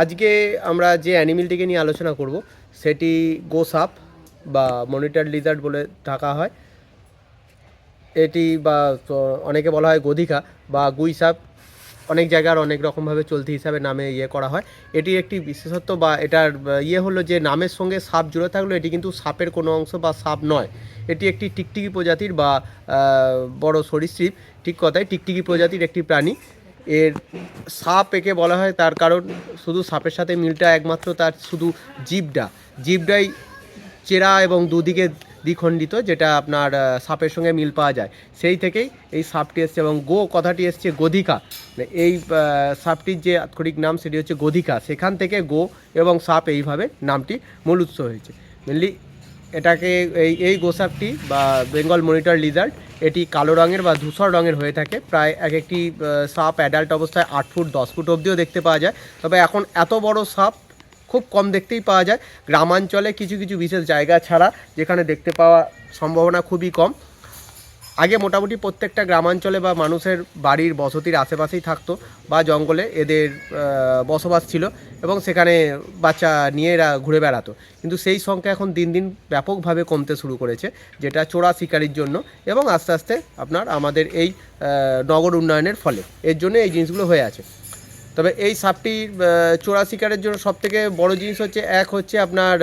আজকে আমরা যে অ্যানিমেলটিকে নিয়ে আলোচনা করব, সেটি গোসাপ বা মনিটর লিজার্ড বলে ডাকা হয়। এটি বা অনেকে বলা হয় গধিকা বা গুইসাপ অনেক জায়গার অনেক রকমভাবে চলতি হিসাবে নামে ইয়ে করা হয়। এটি একটি বিশেষত্ব বা এটার ইয়ে হলো যে নামের সঙ্গে সাপ জুড়ে থাকলেও এটি কিন্তু সাপের কোনো অংশ বা সাপ নয়। এটি একটি টিকটিকি প্রজাতির বা বড় সরীসৃপ। ঠিক কথাই, টিকটিকি প্রজাতির একটি প্রাণী। এর সাপ একে বলা হয়, তার কারণ শুধু সাপের সাথে মিলটা একমাত্র, তার শুধু জিভটা জিভটাই চেরা এবং দুদিকে দ্বিখণ্ডিত, যেটা আপনার সাপের সঙ্গে মিল পাওয়া যায়। সেই থেকেই এই সাপটি এসছে এবং গো, কথাটি এসছে গধিকা। মানে এই সাপটির যে আক্ষরিক নাম, সেটি হচ্ছে গধিকা। সেখান থেকে গো এবং সাপ এইভাবে নামটি মূল উৎস হয়েছে। মেনলি এটাকে এই এই গোসাপটি বা বেঙ্গল মনিটর লিজার্ড, এটি কালো রঙের বা ধূসর রঙের হয়ে থাকে। প্রায় এক একটি সাপ অ্যাডাল্ট অবস্থায় আট ফুট, দশ ফুট অবধিও দেখতে পাওয়া যায়। তবে এখন এত বড় সাপ খুব কম দেখতেই পাওয়া যায়। গ্রামাঞ্চলে কিছু কিছু বিশেষ জায়গা ছাড়া যেখানে দেখতে পাওয়া সম্ভাবনা খুবই কম। আগে মোটামুটি প্রত্যেকটা গ্রামাঞ্চলে বা মানুষের বাড়ির বসতির আশেপাশেই থাকতো বা জঙ্গলে এদের বসবাস ছিল এবং সেখানে বাচ্চা নিয়ে এরা ঘুরে বেড়াতো। কিন্তু সেই সংখ্যা এখন দিন দিন ব্যাপকভাবে কমতে শুরু করেছে, যেটা চোরা শিকারির জন্য এবং আস্তে আস্তে আপনার আমাদের এই নগর উন্নয়নের ফলে। এর জন্য এই জিনিসগুলো হয়ে আছে। তবে এই সাপটির আহ, চোরা শিকারের জন্য সবথেকে বড় জিনিস হচ্ছে এক হচ্ছে আপনার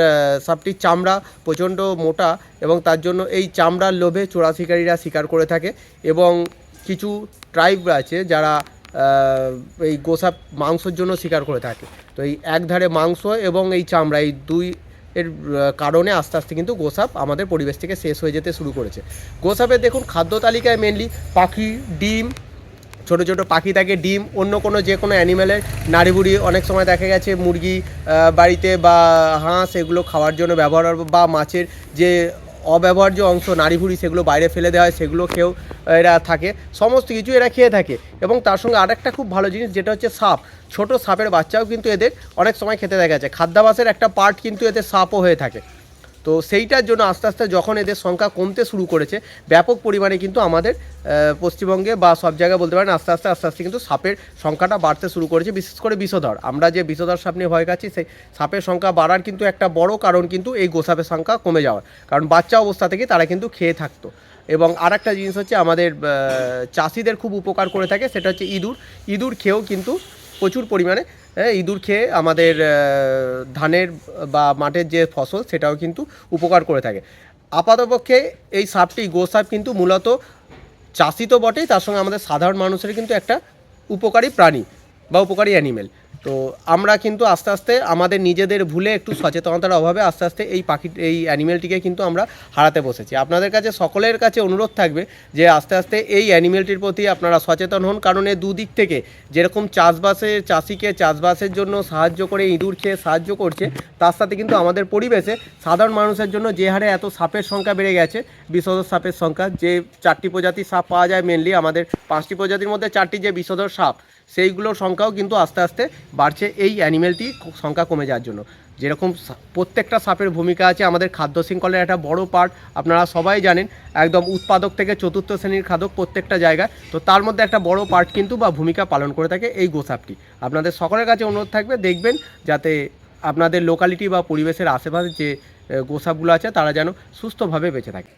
সাপটির চামড়া প্রচণ্ড মোটা এবং তার জন্য এই চামড়ার লোভে চোরা শিকারীরা শিকার করে থাকে এবং কিছু ট্রাইব আছে যারা এই গোসাপ মাংসর জন্য শিকার করে থাকে। তো এই একধারে মাংস এবং এই চামড়া এই দুই এর কারণে আস্তে আস্তে কিন্তু গোসাপ আমাদের পরিবেশ থেকে শেষ হয়ে যেতে শুরু করেছে। গোসাপের দেখুন খাদ্য তালিকায় মেনলি পাখি ডিম ছোট ছোট পাখি থাকে, ডিম, অন্য কোনো যে কোনো অ্যানিমেলের নাড়িভুড়ি অনেক সময় দেখা গেছে, মুরগি বাড়িতে বা হাঁস এগুলো খাওয়ার জন্য ব্যবহার বা মাছের যে অব্যবহার্য অংশ নাড়িভুড়ি সেগুলো বাইরে ফেলে দেওয়া হয়, সেগুলো খেয়েও এরা থাকে, সমস্ত কিছু এরা খেয়ে থাকে। এবং তার সঙ্গে আরেকটা খুব ভালো জিনিস, যেটা হচ্ছে সাপ। ছোট সাপের বাচ্চাও কিন্তু এদের অনেক সময় খেতে দেখা যায়। খাদ্যাভাসের একটা পার্ট কিন্তু এদের সাপও হয়ে থাকে। তো সেইটার জন্য আস্তে আস্তে যখন এদের সংখ্যা কমতে শুরু করেছে, ব্যাপক পরিমাণে কিন্তু আমাদের পশ্চিমবঙ্গে বা সব জায়গায় বলতে পারেন আস্তে আস্তে আস্তে আস্তে কিন্তু সাপের সংখ্যাটা বাড়তে শুরু করেছে, বিশেষ করে বিষধর। আমরা যে বিষধর সাপ নিয়ে ভয় খাচ্ছি, সেই সাপের সংখ্যা বাড়ার কিন্তু একটা বড় কারণ কিন্তু এই গোসাপের সংখ্যা কমে যাওয়ার। কারণ বাচ্চা অবস্থা থেকে তারা কিন্তু খেয়ে থাকতো। এবং আর একটা জিনিস হচ্ছে আমাদের চাষিদের খুব উপকার করে থাকে, সেটা হচ্ছে ইঁদুর। ইঁদুর খেয়েও কিন্তু প্রচুর পরিমাণে হ্যাঁ, ইঁদুর খেয়ে আমাদের ধানের বা মাঠের যে ফসল সেটাও কিন্তু উপকার করে থাকে। আপাতপক্ষে এই সাপটি গোসাপ কিন্তু মূলত চাষি তো বটেই তার সঙ্গে আমাদের সাধারণ মানুষের কিন্তু একটা উপকারী প্রাণী বা উপকারী অ্যানিমেল। তো আমরা কিন্তু আস্তে আস্তে আমাদের নিজেদের ভুলে একটু সচেতনতার অভাবে আস্তে আস্তে এই পাখি, এই অ্যানিমেলটিকে কিন্তু আমরা হারাতে বসেছি। আপনাদের কাছে, সকলের কাছে অনুরোধ থাকবে যে আস্তে আস্তে এই অ্যানিমেলটির প্রতি আপনারা সচেতন হন, কারণ এর দুদিক থেকে যেরকম চাষবাসে, চাষিকে চাষবাসের জন্য সাহায্য করে ইঁদুর খেয়ে সাহায্য করছে, তার সাথে কিন্তু আমাদের পরিবেশে সাধারণ মানুষের জন্য যে হারে এত সাপের সংখ্যা বেড়ে গেছে বিষধর সাপের সংখ্যা, যে চারটি প্রজাতির সাপ পাওয়া যায় মেনলি আমাদের পাঁচটি প্রজাতির মধ্যে চারটি যে বিষধর সাপ সেইগুলোর সংখ্যাও কিন্তু আস্তে আস্তে বাড়ছে এই অ্যানিমেলটি সংখ্যা কমে যাওয়ার জন্য। যেরকম প্রত্যেকটা সাপের ভূমিকা আছে, আমাদের খাদ্য শৃঙ্খলের একটা বড় পার্ট আপনারা সবাই জানেন, একদম উৎপাদক থেকে চতুর্থ শ্রেণির খাদক প্রত্যেকটা জায়গায়। তো তার মধ্যে একটা বড় পার্ট কিন্তু বা ভূমিকা পালন করে থাকে এই গোসাপটি। আপনাদের সকলের কাছে অনুরোধ থাকবে, দেখবেন যাতে আপনাদের লোকালিটি বা পরিবেশের আশেপাশে যে গোসাপগুলো আছে, তারা যেন সুস্থভাবে বেঁচে থাকে।